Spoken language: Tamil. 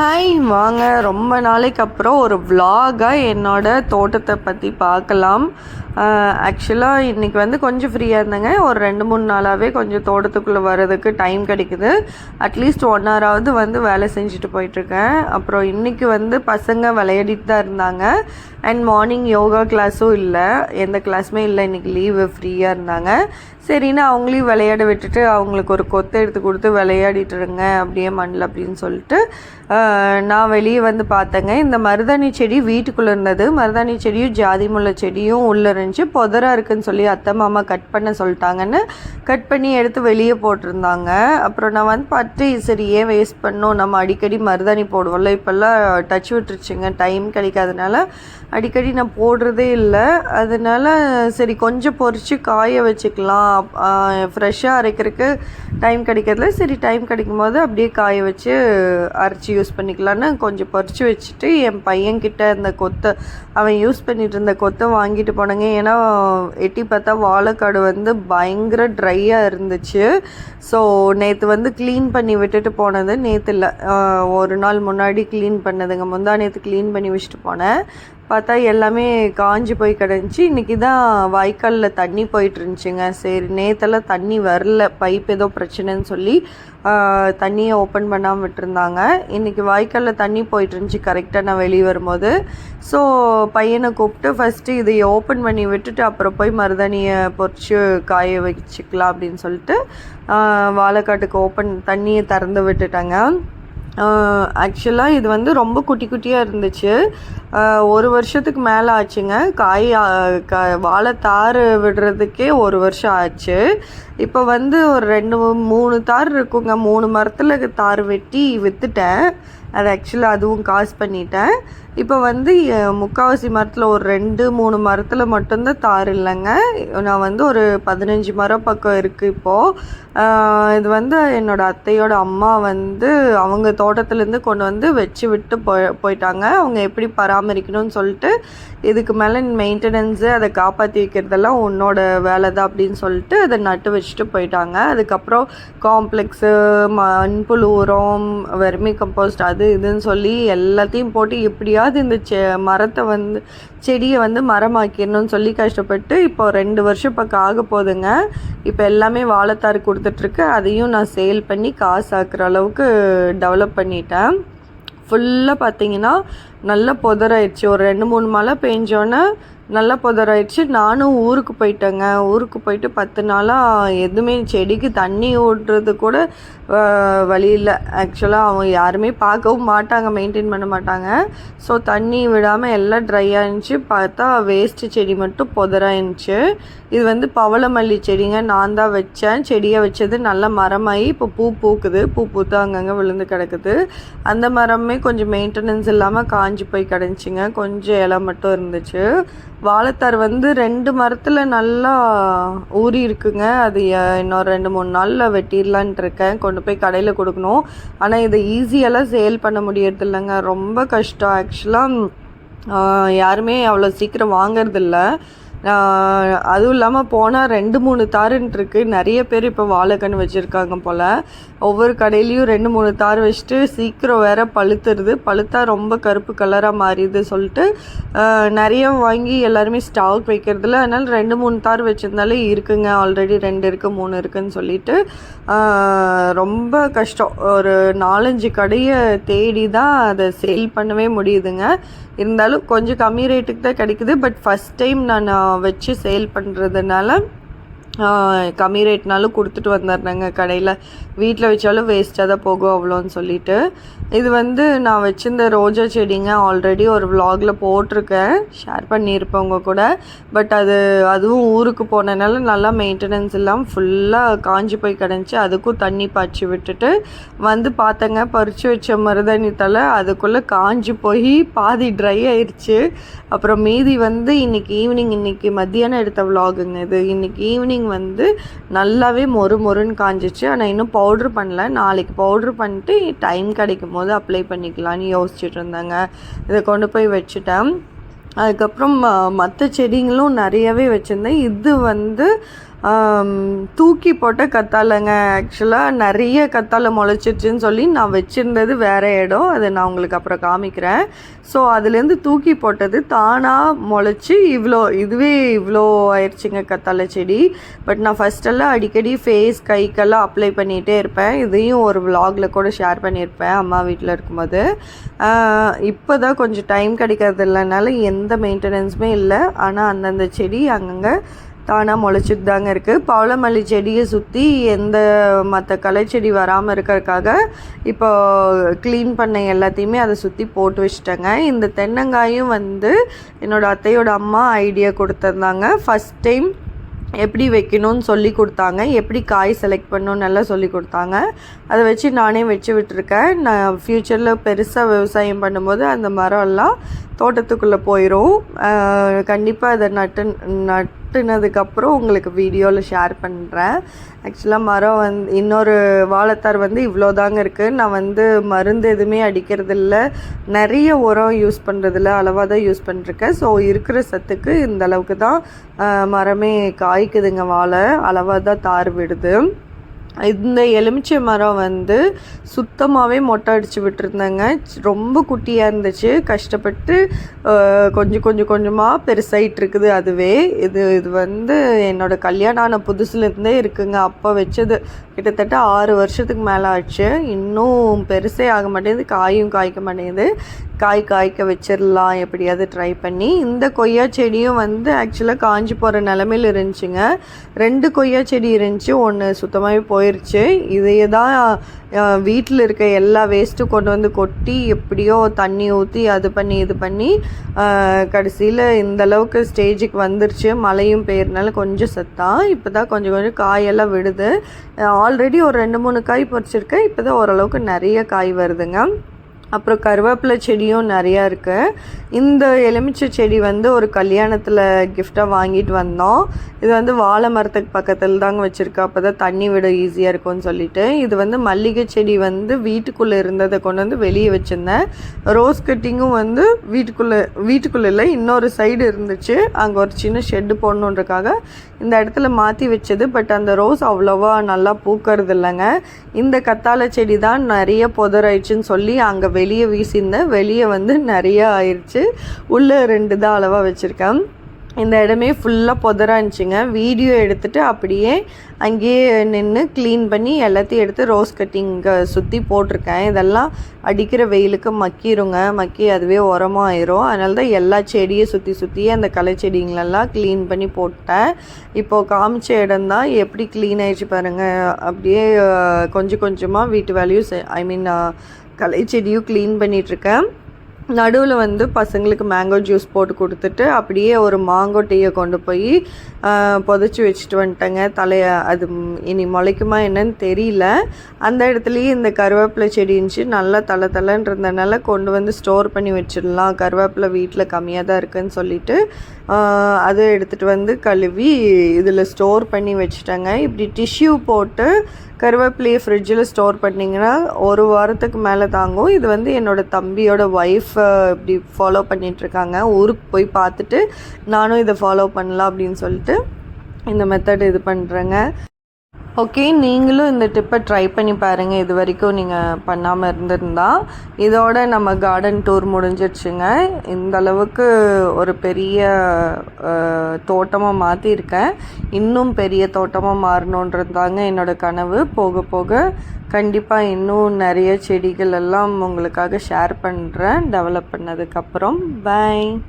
ஹாய் வாங்க. ரொம்ப நாளைக்கு அப்புறம் ஒரு விலாகாக என்னோட தோட்டத்தை பற்றி பார்க்கலாம். ஆக்சுவலாக இன்றைக்கி வந்து கொஞ்சம் ஃப்ரீயாக இருந்தேங்க. ஒரு ரெண்டு மூணு நாளாகவே கொஞ்சம் தோட்டத்துக்குள்ளே வர்றதுக்கு டைம் கிடைக்குது. அட்லீஸ்ட் ஒன் ஹவராவது வந்து வேலை செஞ்சுட்டு போயிட்டுருக்கேன். அப்புறம் இன்றைக்கி வந்து பசங்க விளையாடிட்டு தான் இருந்தாங்க. அண்ட் மார்னிங் யோகா கிளாஸும் இல்லை. எந்த கிளாஸுமே இல்லை. இன்றைக்கி லீவு ஃப்ரீயாக இருந்தாங்க. சரின்னு அவங்களையும் விளையாட விட்டுட்டு அவங்களுக்கு ஒரு கொத்தை எடுத்து கொடுத்து விளையாடிட்டு இருங்க அப்படியே மண்ணில் அப்படின்னு சொல்லிட்டு நான் வெளியே வந்து பார்த்தேங்க. இந்த மருதாணி செடி வீட்டுக்குள்ளே இருந்தது. மருதாணி செடியும் ஜாதி முல்லை செடியும் உள்ளே இருந்துச்சு. புதராக இருக்குன்னு சொல்லி அத்தை மாமா கட் பண்ண சொல்லிட்டாங்கன்னு கட் பண்ணி எடுத்து வெளியே போட்டிருந்தாங்க. அப்புறம் நான் வந்து பார்த்து சரி ஏன் வேஸ்ட் பண்ணோம் நம்ம அடிக்கடி மருதாணி போடுவோம்ல. இப்போல்லாம் டச் விட்டுருச்சுங்க. டைம் கிடைக்காதனால அடிக்கடி நான் போடுறதே இல்லை. அதனால சரி கொஞ்சம் பொறிச்சு காய வச்சுக்கலாம். ஃப்ரெஷ்ஷாக அரைக்கிறதுக்கு டைம் கிடைக்கிறதுல சரி டைம் கிடைக்கும் போது அப்படியே காய வச்சு அரைச்சி யூஸ் பண்ணிக்கலான்னு கொஞ்சம் பறித்து வச்சுட்டு என் பையன்கிட்ட இந்த கொத்தை அவன் யூஸ் பண்ணிட்டு இருந்த கொத்தை வாங்கிட்டு போனாங்க. ஏன்னா எட்டி பார்த்தா வாழைக்காடு வந்து பயங்கர ட்ரையாக இருந்துச்சு. ஸோ நேற்று வந்து க்ளீன் பண்ணி விட்டுட்டு போனது நேற்று இல்லை. ஒரு நாள் முன்னாடி க்ளீன் பண்ணதுங்க. முந்தா நேற்று க்ளீன் பண்ணி வச்சுட்டு போனேன். பார்த்தா எல்லாமே காஞ்சி போய் கிடந்துச்சு. இன்றைக்கி தான் வாய்க்காலில் தண்ணி போயிட்டு இருந்துச்சுங்க சரி நேத்தெல்லாம் தண்ணி வரல. பைப் ஏதோ பிரச்சனைன்னு சொல்லி தண்ணியை ஓப்பன் பண்ணாமல் விட்டுருந்தாங்க. இன்றைக்கி வாய்க்காலில் தண்ணி போயிட்டு இருந்துச்சு கரெக்டாக நான் வெளியே வரும்போது. ஸோ பையனை கூப்பிட்டு ஃபஸ்ட்டு இதை ஓப்பன் பண்ணி விட்டுட்டு அப்புறம் போய் மருதாணியை பொறிச்சு காய வச்சுக்கலாம் அப்படின்னு சொல்லிட்டு வாழைக்காட்டுக்கு ஓப்பன் தண்ணியை திறந்து விட்டுட்டாங்க. ஆக்சுவலாக இது வந்து ரொம்ப குட்டி குட்டியாக இருந்துச்சு. ஒரு வருஷத்துக்கு மேலே ஆச்சுங்க. காய் க வாழை தார் விடுறதுக்கே ஒரு வருஷம் ஆச்சு. இப்போ வந்து ஒரு ரெண்டு மூணு தார் இருக்குங்க. மூணு மரத்தில் தார் வெட்டி விற்றுட்டேன் அது ஆக்சுவலாக அதுவும் காசு பண்ணிட்டேன். இப்போ வந்து அஹ், முக்காவாசி மரத்தில் ஒரு ரெண்டு மூணு மரத்தில் மட்டும்தான் தார் இல்லைங்க. நான் வந்து ஒரு பதினஞ்சு மரம் பக்கம் இருக்குது இப்போது இது வந்து என்னோடய அத்தையோட அம்மா வந்து அவங்க தோட்டத்துலேருந்து கொண்டு வந்து வச்சு விட்டு போய் போயிட்டாங்க. அவங்க எப்படி பராமரிக்கணும்னு சொல்லிட்டு இதுக்கு மேலே மெயின்டெனன்ஸு அதை காப்பாற்றி வைக்கிறதெல்லாம் உன்னோட வேலை தான் அப்படின்னு சொல்லிட்டு அதை நட்டு வச்சுட்டு போயிட்டாங்க. அதுக்கப்புறம் காம்ப்ளெக்ஸு மண்புழு உரம் வெர்மி கம்போஸ்ட் அது இதுன்னு சொல்லி எல்லாத்தையும் போட்டு எப்படியாவது இந்த செ மரத்தை வந்து செடியை வந்து மரமாக்கிடணும்னு சொல்லி கஷ்டப்பட்டு இப்போ ரெண்டு வருஷம் பக்கம் ஆக போதுங்க. இப்போ எல்லாமே வாழைத்தார் கொடுத்துட்ருக்கு அதையும் நான் சேல் பண்ணி காசு ஆக்குற அளவுக்கு டெவலப் பண்ணிட்டேன். ஃபுல்லாக பார்த்தீங்கன்னா நல்ல புதராயிடுச்சு. ஒரு ரெண்டு மூணு மழை பெஞ்சோன்னே நல்லா புதராயிடுச்சு. நானும் ஊருக்கு போயிட்டேங்க. ஊருக்கு போயிட்டு பத்து நாளாக எதுவுமே செடிக்கு தண்ணி ஓட்டுறது கூட வழி இல்லை. ஆக்சுவலாக அவங்க யாருமே பார்க்கவும் மாட்டாங்க மெயின்டைன் பண்ண மாட்டாங்க. ஸோ தண்ணி விடாமல் எல்லாம் ட்ரை ஆயிருந்துச்சு பார்த்தா வேஸ்ட்டு செடி மட்டும் புதராயிருந்துச்சு இது வந்து பவளமல்லி செடிங்க. நான் தான் வச்சேன். செடியை வச்சது நல்ல மரமாகி இப்போ பூ பூக்குது. பூ பூத்து அங்கங்கே விழுந்து கிடக்குது. அந்த மரமே கொஞ்சம் மெயின்டெனன்ஸ் இல்லாமல் காஞ்சி போய் கிடந்துச்சிங்க. கொஞ்சம் இலை மட்டும் இருந்துச்சு. வாழைத்தார் வந்து ரெண்டு மரத்தில் நல்லா ஊறி இருக்குங்க அது இன்னொரு ரெண்டு மூணு நாளில் வெட்டிடலான்ட்டு இருக்கேன் கொண்டு போய் கடையில் கொடுக்கணும். ஆனால் இதை ஈஸியெல்லாம் சேல் பண்ண முடியறது இல்லைங்க ரொம்ப கஷ்டம். ஆக்சுவலாக யாருமே அவ்வளோ சீக்கிரம் வாங்கறதில்ல. அதுவும் இல்லாமல் போனால் ரெண்டு மூணு தாருன்ட்டு இருக்கு. நிறைய பேர் இப்போ வாழைக்கன்று வச்சுருக்காங்க போல். ஒவ்வொரு கடையிலையும் ரெண்டு மூணு தார் வச்சுட்டு சீக்கிரம் வேற பழுத்துருது. பழுத்தா ரொம்ப கருப்பு கலராக மாறிடுது சொல்லிட்டு நிறைய வாங்கி எல்லாருமே ஸ்டாக் வைக்கிறதுல. அதனால் ரெண்டு மூணு தார் வச்சுருந்தாலே இருக்குங்க. ஆல்ரெடி ரெண்டு இருக்குது மூணு இருக்குன்னு சொல்லிட்டு ரொம்ப கஷ்டம். ஒரு நாலஞ்சு கடையை தேடி தான் அதை சேல் பண்ணவே முடியுதுங்க. இருந்தாலும் கொஞ்சம் கம்மி ரேட்டுக்கு தான் கிடைக்குது. பட் ஃபஸ்ட் டைம் நான் வச்சு சேல் பண்ணுறதுனால கம்மி ரேட்னாலும் கொடுத்துட்டு வந்துடுறேங்க. கடையில் வீட்டில் வச்சாலும் வேஸ்ட்டாக தான் போகும் அவ்வளோன்னு சொல்லிட்டு. இது வந்து நான் வச்சிருந்த ரோஜா செடிங்க ஆல்ரெடி ஒரு விலாகில் போட்டிருக்கேன். ஷேர் பண்ணியிருப்பேன் கூட. பட் அது அதுவும் ஊருக்கு போனனால நல்லா மெயின்டெனன்ஸ் இல்லாமல் ஃபுல்லாக காஞ்சி போய் கிடந்துச்சு. அதுக்கும் தண்ணி பாய்ச்சி விட்டுட்டு வந்து பார்த்தேங்க. பறித்து வச்ச மருதாணி தலை அதுக்குள்ளே காஞ்சி போய் பாதி ட்ரை ஆயிடுச்சு அப்புறம் மீதி வந்து இன்னைக்கு ஈவினிங் இன்றைக்கி மத்தியானம் எடுத்த விலாகுங்க இது. இன்றைக்கி ஈவினிங் வந்து நல்லாவே மொறு மொறுன்னு காஞ்சிச்சு. ஆனால் இன்னும் பவுட்ரு பண்ணல. நாளைக்கு பவுட்ரு பண்ணிட்டு டைம் கிடைக்கும் போது அப்ளை பண்ணிக்கலான்னு யோசிச்சுட்டு இருந்தாங்க. இதை கொண்டு போய் வச்சுட்டேன். அதுக்கப்புறம் மற்ற செடிங்களும் நிறையவே வச்சுருந்தேன். இது வந்து தூக்கி போட்ட கத்தாழைங்க ஆக்சுவலாக நிறைய கத்தாழை முளைச்சிருச்சுன்னு சொல்லி நான் வச்சுருந்தது வேற இடம். அதை நான் உங்களுக்கு அப்புறம் காமிக்கிறேன். ஸோ அதுலேருந்து தூக்கி போட்டது தானாக முளைச்சி இவ்வளோ இதுவே இவ்வளோ ஆயிடுச்சுங்க கத்தாழை செடி. பட் நான் ஃபஸ்ட்டெல்லாம் அடிக்கடி ஃபேஸ் கைக்கெல்லாம் அப்ளை பண்ணிகிட்டே இருப்பேன். இதையும் ஒரு விலாகில் கூட ஷேர் பண்ணியிருப்பேன் அம்மா வீட்டில் இருக்கும்போது. இப்போ தான் கொஞ்சம் டைம் கிடைக்கிறது இல்லைனால எந்த மெயின்டெனன்ஸுமே இல்லை. ஆனால் அந்தந்த செடி அங்கங்கே தானாக முளைச்சிட்டு தாங்க இருக்குது பவளமல்லி செடியை சுற்றி எந்த மற்ற களைச்செடி வராமல் இருக்கிறதுக்காக இப்போ க்ளீன் பண்ண எல்லாத்தையுமே அதை சுற்றி போட்டு வச்சுட்டேங்க. இந்த தென்னங்காயும் வந்து என்னோடய அத்தையோட அம்மா ஐடியா கொடுத்துருந்தாங்க. ஃபஸ்ட் டைம் எப்படி வைக்கணும்னு சொல்லி கொடுத்தாங்க. எப்படி காய் செலக்ட் பண்ணணும்னு எல்லாம் சொல்லி கொடுத்தாங்க. அதை வச்சு நானே வச்சு விட்டுருக்கேன். நான் ஃப்யூச்சரில் பெருசாக விவசாயம் பண்ணும்போது அந்த மரம் எல்லாம் தோட்டத்துக்குள்ளே போயிடும் கண்டிப்பாக அதை நட்டு நட் நட்டுனதுக்கப்புறம் உங்களுக்கு வீடியோவில் ஷேர் பண்ணுறேன் ஆக்சுவலாக மரம் வந்து இன்னொரு வாழைத்தார் வந்து இவ்வளோ தாங்க இருக்குது நான் வந்து மருந்து எதுவுமே அடிக்கிறதில்ல. நிறைய உரம் யூஸ் பண்ணுறதில்ல அளவாக தான் யூஸ் பண்ணிருக்கேன். ஸோ இருக்கிற சத்துக்கு இந்த அளவுக்கு தான் மரமே காய்க்குதுங்க வாழை. அளவாக தான் தார் விடுது. இந்த எலுமிச்சை மரம் வந்து சுத்தமாகவே மொட்டை அடித்து விட்டுருந்தேங்க. ரொம்ப குட்டியாக இருந்துச்சு. கஷ்டப்பட்டு கொஞ்சம் கொஞ்சம் கொஞ்சமாக பெருசாகிட்டு இருக்குது அதுவே. இது இது வந்து என்னோடய கல்யாணம் ஆன புதுசுலேருந்தே இருக்குங்க. அப்போ வச்சது கிட்டத்தட்ட ஆறு வருஷத்துக்கு மேலே ஆச்சு. இன்னும் பெருசே ஆக மாட்டேங்குது. காயும் காய்க்க மாட்டேங்குது. காய் காய்க்க வச்சிடலாம் எப்படியாவது ட்ரை பண்ணி. இந்த கொய்யா செடியும் வந்து ஆக்சுவலாக காஞ்சி போகிற நிலமையில இருந்துச்சுங்க. ரெண்டு கொய்யா செடி இருந்துச்சு. ஒன்று சுத்தமாகவே போயிடுச்சு இதையே தான் வீட்டில் இருக்க எல்லா வேஸ்ட்டும் கொண்டு வந்து கொட்டி எப்படியோ தண்ணி ஊற்றி அது பண்ணி இது பண்ணி கடைசியில் இந்த அளவுக்கு ஸ்டேஜுக்கு வந்துருச்சு. மழையும் பெய்யறதுனால கொஞ்சம் செத்தான் இப்போ தான் கொஞ்சம் கொஞ்சம் காயெல்லாம் விடுது. ஆல்ரெடி ஒரு ரெண்டு மூணு காய் பறிச்சிருக்கேன். இப்போ தான் ஓரளவுக்கு நிறைய காய் வருதுங்க. அப்புறம் கருவேப்பிலை செடியும் நிறையா இருக்குது இந்த எலுமிச்சை செடி வந்து ஒரு கல்யாணத்தில் கிஃப்டாக வாங்கிட்டு வந்தோம். இது வந்து வாழை மரத்துக்கு பக்கத்தில் தாங்க வச்சுருக்கோம் அப்போ தான் தண்ணி விட ஈஸியாக இருக்கும்னு சொல்லிட்டு. இது வந்து மல்லிகை செடி வந்து வீட்டுக்குள்ளே இருந்ததை கொண்டு வந்து வெளியே வச்சுருந்தேன். ரோஸ் கட்டிங்கும் வந்து வீட்டுக்குள்ளே வீட்டுக்குள்ளே இல்லை இன்னொரு சைடு இருந்துச்சு. அங்கே ஒரு சின்ன ஷெட்டு போடணுன்றக்காக இந்த இடத்துல மாற்றி வச்சது. பட் அந்த ரோஸ் அவ்வளோவா நல்லா பூக்கிறது இல்லைங்க. இந்த கத்தாழை செடி தான் நிறைய புதராயிடுச்சுன்னு சொல்லி அங்கே வெளியே வீசியிருந்தேன். வெளியே வந்து நிறையா ஆயிடுச்சு உள்ளே ரெண்டு தான் அளவாக வச்சுருக்கேன். இந்த இடமே ஃபுல்லாக புதராக இருந்துச்சுங்க. வீடியோ எடுத்துகிட்டு அப்படியே அங்கேயே நின்று க்ளீன் பண்ணி எல்லாத்தையும் எடுத்து ரோஸ் கட்டிங்க சுற்றி போட்டிருக்கேன். இதெல்லாம் அடிக்கிற வெயிலுக்கு மக்கிருங்க. மக்கி அதுவே உரமாக ஆயிரும் அதனால தான் எல்லா செடியும் சுற்றி சுற்றி அந்த களை செடிங்களெல்லாம் க்ளீன் பண்ணி போட்டேன். இப்போது காமிச்ச இடம் தான் எப்படி க்ளீன் ஆயிடுச்சு பாருங்கள் அப்படியே கொஞ்சம் கொஞ்சமாக வீட்டு வேலையும் ஐ மீன் களை செடியும் க்ளீன் பண்ணிகிட்ருக்கேன் நடுவில் வந்து பசங்களுக்கு மேங்கோ ஜூஸ் போட்டு கொடுத்துட்டு அப்படியே ஒரு மாங்கோ டீயை கொண்டு போய் புதைச்சி வச்சுட்டு வந்துட்டேங்க. தலையை அது இனி முளைக்குமா என்னன்னு தெரியல. அந்த இடத்துலையே இந்த கருவேப்பிலை செடி இருந்துச்சு. நல்லா தலை தலைன்னு இருந்தனால கொண்டு வந்து ஸ்டோர் பண்ணி வச்சிடலாம். கருவேப்பிலை வீட்டில் கம்மியாக தான் இருக்குன்னு சொல்லிட்டு அதை எடுத்துகிட்டு வந்து கழுவி இதில் ஸ்டோர் பண்ணி வச்சுட்டேங்க. இப்படி டிஷ்யூ போட்டு கருவேப்பிலையை ஃப்ரிட்ஜில் ஸ்டோர் பண்ணிங்கன்னா ஒரு வாரத்துக்கு மேலே தாங்கும். இது வந்து என்னோட தம்பியோட ஒய்ஃப் இப்படி ஃபாலோ பண்ணிகிட்ருக்காங்க ஊருக்கு போய் பார்த்துட்டு நானும் இதை ஃபாலோ பண்ணலாம் அப்படின்னு சொல்லிட்டு இந்த மெத்தட் இது பண்ணுறேங்க ஓகே நீங்களும் இந்த டிப்பை ட்ரை பண்ணி பாருங்கள் இது வரைக்கும் நீங்கள் பண்ணாமல் இருந்திருந்தா இதோட நம்ம கார்டன் டூர் முடிஞ்சிடுச்சுங்க இந்த அளவுக்கு ஒரு பெரிய தோட்டமாக மாற்றிருக்கேன் இன்னும் பெரிய தோட்டமாக மாறணுன்றது தாங்க என்னோட கனவு. போக போக கண்டிப்பாக இன்னும் நிறைய செடிகள் எல்லாம் உங்களுக்காக ஷேர் பண்ணுறேன் டெவலப் பண்ணதுக்கப்புறம் பை